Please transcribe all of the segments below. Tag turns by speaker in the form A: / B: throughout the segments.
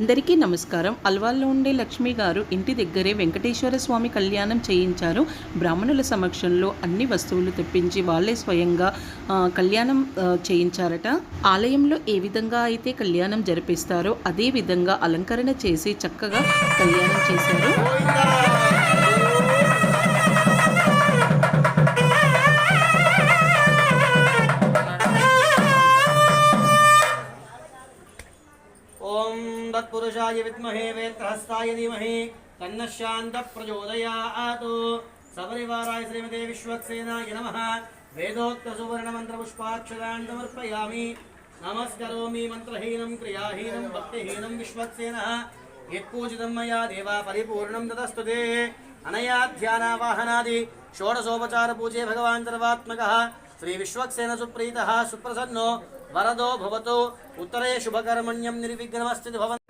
A: అందరికీ నమస్కారం. అల్వాల్లో ఉండే లక్ష్మి గారు ఇంటి దగ్గరే వెంకటేశ్వర స్వామి కళ్యాణం చేయించారు. బ్రాహ్మణుల సమక్షంలో అన్ని వస్తువులు తెప్పించి వాళ్ళే స్వయంగా కళ్యాణం చేయించారట. ఆలయంలో ఏ విధంగా అయితే కళ్యాణం జరిపిస్తారో అదే విధంగా అలంకరణ చేసి చక్కగా కళ్యాణం
B: చేసి तत्पुरुषाय विद्महे वेत्रहस्ताय धीमहि तन्नः शान्तः प्रचोदयात् सपरिवाराय श्रीमते विश्वक्सेनाय नमः वेदोक्तसुवर्णमन्त्रपुष्पाक्षराणि समर्पयामि नमस्करोमि मन्त्रहीनं क्रियाहीनं भक्तिहीनं विश्वक्सेनः यत्पूजितं मया देवा परिपूर्णं ततस्तु ते अनया ध्यानावाहनादि षोडशोपचारपूजे भगवान् सर्वात्मकः श्रीविश्वक्सेन सुप्रीतः सुप्रसन्नो వరదో భవతో ఉత్తరే శుభకర్మణ్యం నిర్విఘ్నమస్తి భవన్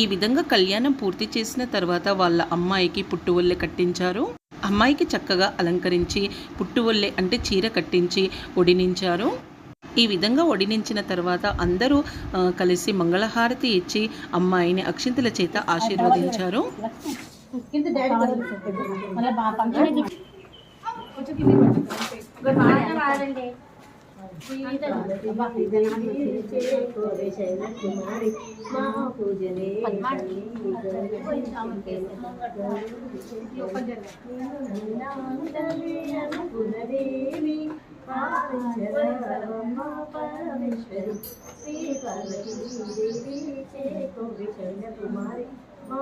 A: ఈ విధంగా కళ్యాణం పూర్తి చేసిన తర్వాత వాళ్ళ అమ్మాయికి పుట్టువల్లె కట్టించారు. అమ్మాయికి చక్కగా అలంకరించి పుట్టువల్లె అంటే చీర కట్టించి ఒడినించారు. ఈ విధంగా ఒడినించిన తర్వాత అందరూ కలిసి మంగళహారతి ఇచ్చి అమ్మాయిని అక్షింతల చేత ఆశీర్వదించారు.
C: మళ్ళీ బా ఫంక్షన్ వాడండి
D: కుమారి మా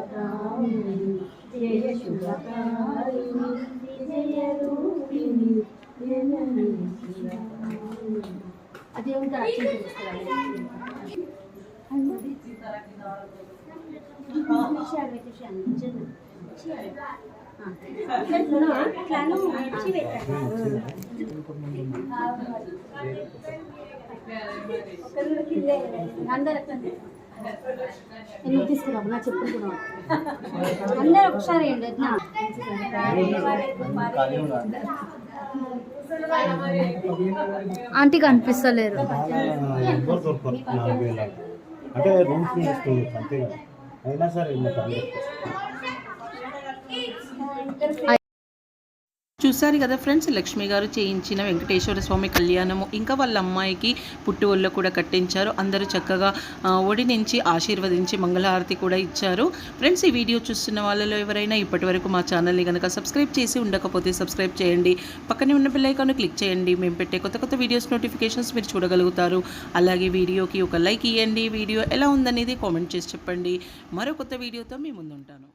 C: స్మైల్
D: జయ శుభకారిణి జయ రూపిణి
C: తీసుకున్నావు నా చెప్పులు అందరు ఒకసారి ఆంటీ కనిపిస్తలేరు.
E: అంటే రూమ్స్ అంతే అయినా సరే
A: చూసారు కదా ఫ్రెండ్స్ లక్ష్మి గారు చేయించిన వెంకటేశ్వర స్వామి కళ్యాణము ఇంకా వాళ్ళ అమ్మాయికి పుట్టువల్లో కూడా కట్టించారు. అందరూ చక్కగా ఒడి నుంచి ఆశీర్వదించి మంగళహారతి కూడా ఇచ్చారు. ఫ్రెండ్స్ ఈ వీడియో చూస్తున్న వాళ్ళలో ఎవరైనా ఇప్పటివరకు మా ఛానల్ని కనుక సబ్స్క్రైబ్ చేసి ఉండకపోతే సబ్స్క్రైబ్ చేయండి. పక్కనే ఉన్న బెల్ క్లిక్ చేయండి. మేము పెట్టే కొత్త కొత్త వీడియోస్ నోటిఫికేషన్స్ మీరు చూడగలుగుతారు. అలాగే వీడియోకి ఒక లైక్ ఇవ్వండి వీడియో ఎలా ఉందనేది కామెంట్ చేసి చెప్పండి. మరో కొత్త వీడియోతో మీ ముందుంటాను.